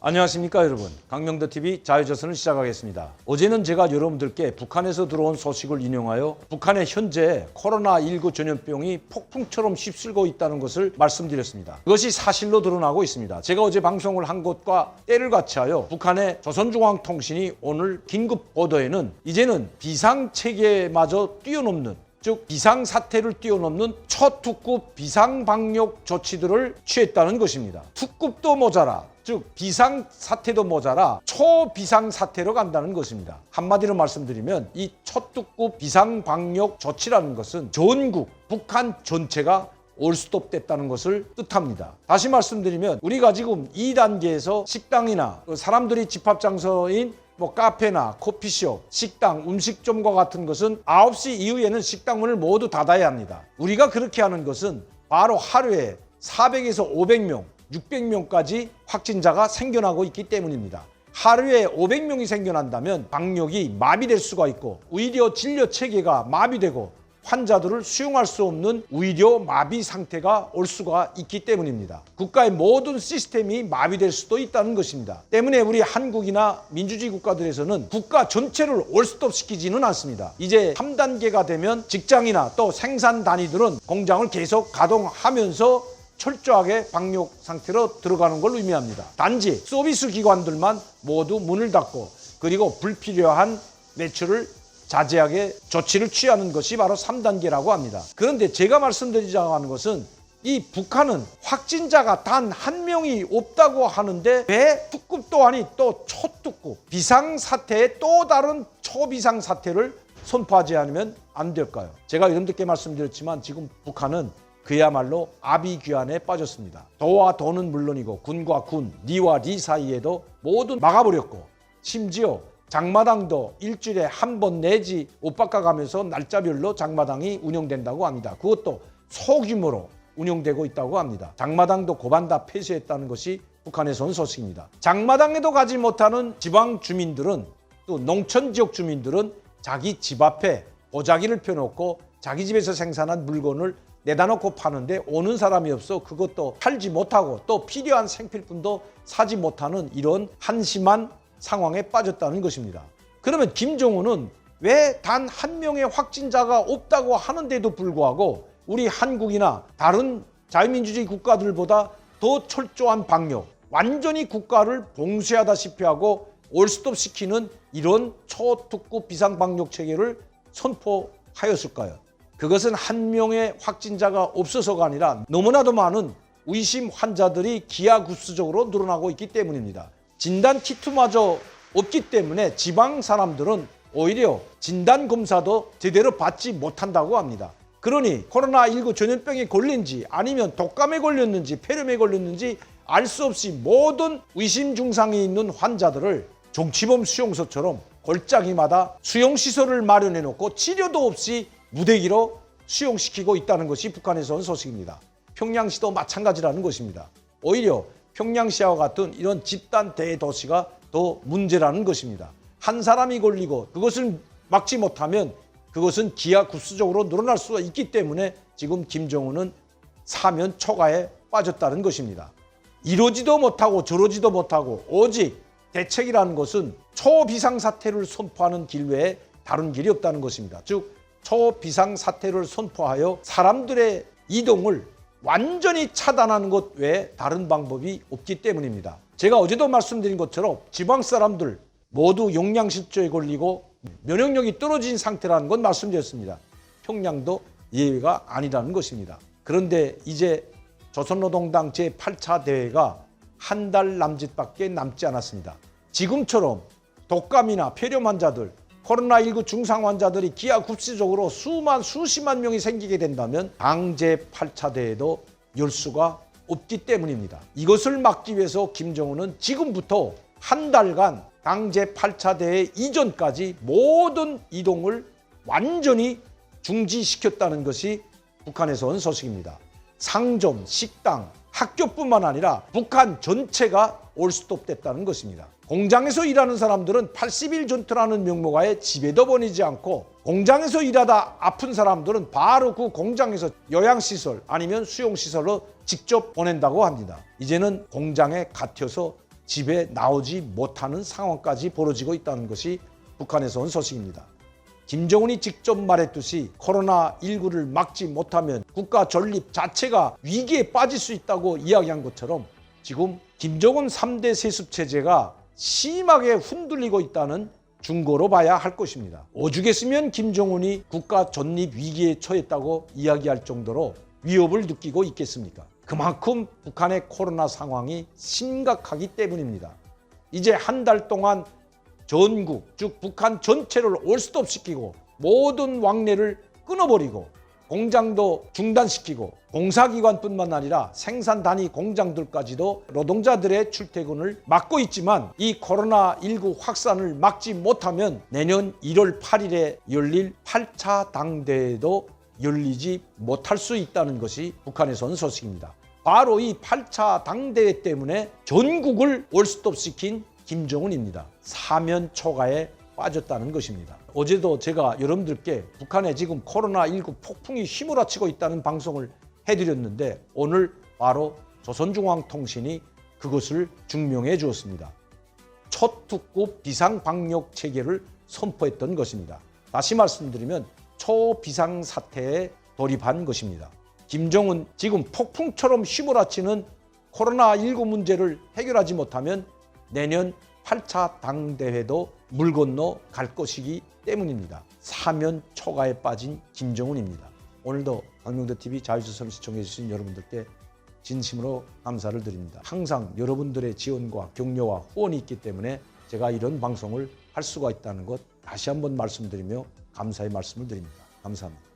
안녕하십니까 여러분. 강명도TV 자유조선을 시작하겠습니다. 어제는 제가 여러분들께 북한에서 들어온 소식을 인용하여 북한의 현재 코로나19 전염병이 폭풍처럼 휩쓸고 있다는 것을 말씀드렸습니다. 그것이 사실로 드러나고 있습니다. 제가 어제 방송을 한 것과 때를 같이하여 북한의 조선중앙통신이 오늘 긴급 보도에는 이제는 비상체계마저 뛰어넘는 즉 비상사태를 뛰어넘는 초특급 비상방역 조치들을 취했다는 것입니다. 특급도 모자라 즉 비상 사태도 모자라 초비상 사태로 간다는 것입니다. 한마디로 말씀드리면 이 초특급 비상 방역 조치라는 것은 전국 북한 전체가 올스톱 됐다는 것을 뜻합니다. 다시 말씀드리면 우리가 지금 2단계에서 식당이나 그 사람들이 집합 장소인 뭐 카페나 커피숍, 식당, 음식점과 같은 것은 9시 이후에는 식당 문을 모두 닫아야 합니다. 우리가 그렇게 하는 것은 바로 하루에 400에서 500명, 600명까지 확진자가 생겨나고 있기 때문입니다. 하루에 500명이 생겨난다면 방역이 마비될 수가 있고 오히려 진료 체계가 마비되고 환자들을 수용할 수 없는 의료 마비 상태가 올 수가 있기 때문입니다. 국가의 모든 시스템이 마비될 수도 있다는 것입니다. 때문에 우리 한국이나 민주주의 국가들에서는 국가 전체를 올스톱 시키지는 않습니다. 이제 3단계가 되면 직장이나 또 생산 단위들은 공장을 계속 가동하면서 철저하게 방역 상태로 들어가는 걸 의미합니다. 단지 서비스 기관들만 모두 문을 닫고 그리고 불필요한 매출을 자제하게 조치를 취하는 것이 바로 3단계라고 합니다. 그런데 제가 말씀드리자고 하는 것은 이 북한은 확진자가 단 한 명이 없다고 하는데 왜 특급도 아니 또 초특급 비상사태에 또 다른 초비상사태를 선포하지 않으면 안 될까요? 제가 여러분들께 말씀드렸지만 지금 북한은 그야말로 아비규환에 빠졌습니다. 도와 도는 물론이고 군과 군, 리와 리 사이에도 모두 막아버렸고 심지어 장마당도 일주일에 한 번 내지 못 바꿔가면서 날짜별로 장마당이 운영된다고 합니다. 그것도 소규모로 운영되고 있다고 합니다. 장마당도 고반 다 폐쇄했다는 것이 북한에서 온 소식입니다. 장마당에도 가지 못하는 지방 주민들은 또 농촌 지역 주민들은 자기 집 앞에 보자기를 펴놓고 자기 집에서 생산한 물건을 내다 놓고 파는데 오는 사람이 없어 그것도 팔지 못하고 또 필요한 생필품도 사지 못하는 이런 한심한 상황에 빠졌다는 것입니다. 그러면 김정은은 왜 단 한 명의 확진자가 없다고 하는데도 불구하고 우리 한국이나 다른 자유민주주의 국가들보다 더 철저한 방역, 완전히 국가를 봉쇄하다시피 하고 올스톱 시키는 이런 초특급 비상방역 체계를 선포하였을까요? 그것은 한 명의 확진자가 없어서가 아니라 너무나도 많은 의심 환자들이 기하급수적으로 늘어나고 있기 때문입니다. 진단 키트마저 없기 때문에 지방 사람들은 오히려 진단 검사도 제대로 받지 못한다고 합니다. 그러니 코로나19 전염병에 걸린지 아니면 독감에 걸렸는지 폐렴에 걸렸는지 알 수 없이 모든 의심 증상이 있는 환자들을 정치범 수용소처럼 골짜기마다 수용시설을 마련해 놓고 치료도 없이 무대기로 수용시키고 있다는 것이 북한에서 온 소식입니다. 평양시도 마찬가지라는 것입니다. 오히려 평양시와 같은 이런 집단 대도시가 더 문제라는 것입니다. 한 사람이 걸리고 그것을 막지 못하면 그것은 기하급수적으로 늘어날 수가 있기 때문에 지금 김정은은 사면 초과에 빠졌다는 것입니다. 이러지도 못하고 저러지도 못하고 오직 대책이라는 것은 초비상사태를 선포하는 길 외에 다른 길이 없다는 것입니다. 즉 초비상사태를 선포하여 사람들의 이동을 완전히 차단하는 것 외에 다른 방법이 없기 때문입니다. 제가 어제도 말씀드린 것처럼 지방 사람들 모두 용량실조에 걸리고 면역력이 떨어진 상태라는 건 말씀드렸습니다. 평양도 예외가 아니라는 것입니다. 그런데 이제 조선노동당 제8차 대회가 한 달 남짓밖에 남지 않았습니다. 지금처럼 독감이나 폐렴 환자들, 코로나19 중상 환자들이 기하급수적으로 수만 수십만 명이 생기게 된다면 당제 8차 대회도 열 수가 없기 때문입니다. 이것을 막기 위해서 김정은은 지금부터 한 달간 당제 8차 대회 이전까지 모든 이동을 완전히 중지시켰다는 것이 북한에서 온 소식입니다. 상점, 식당, 학교뿐만 아니라 북한 전체가 올스톱 됐다는 것입니다. 공장에서 일하는 사람들은 80일 전투라는 명목하에 집에도 보내지 않고 공장에서 일하다 아픈 사람들은 바로 그 공장에서 요양시설 아니면 수용시설로 직접 보낸다고 합니다. 이제는 공장에 갇혀서 집에 나오지 못하는 상황까지 벌어지고 있다는 것이 북한에서 온 소식입니다. 김정은이 직접 말했듯이 코로나19를 막지 못하면 국가 전립 자체가 위기에 빠질 수 있다고 이야기한 것처럼 지금 김정은 3대 세습 체제가 심하게 흔들리고 있다는 중고로 봐야 할 것입니다. 오죽했으면 김정은이 국가 전립 위기에 처했다고 이야기할 정도로 위협을 느끼고 있겠습니까? 그만큼 북한의 코로나 상황이 심각하기 때문입니다. 이제 한 달 동안 전국 즉 북한 전체를 올 스톱 시키고 모든 왕래를 끊어버리고 공장도 중단시키고 공사기관뿐만 아니라 생산 단위 공장들까지도 노동자들의 출퇴근을 막고 있지만 이 코로나19 확산을 막지 못하면 내년 1월 8일에 열릴 8차 당대회도 열리지 못할 수 있다는 것이 북한에서 온 소식입니다. 바로 이 8차 당대회 때문에 전국을 올스톱 시킨 김정은입니다. 사면 초가에 빠졌다는 것입니다. 어제도 제가 여러분들께 북한에 지금 코로나19 폭풍이 휘몰아치고 있다는 방송을 해드렸는데 오늘 바로 조선중앙통신이 그것을 증명해 주었습니다. 초특급 비상방역 체계를 선포했던 것입니다. 다시 말씀드리면 초비상 사태에 돌입한 것입니다. 김정은 지금 폭풍처럼 휘몰아치는 코로나19 문제를 해결하지 못하면 내년 8차 당대회도 물 건너 갈 것이기 때문입니다. 사면 초가에 빠진 김정은입니다. 오늘도 강명도 TV 자유조선 시청해 주신 여러분들께 진심으로 감사를 드립니다. 항상 여러분들의 지원과 격려와 후원이 있기 때문에 제가 이런 방송을 할 수가 있다는 것 다시 한번 말씀드리며 감사의 말씀을 드립니다. 감사합니다.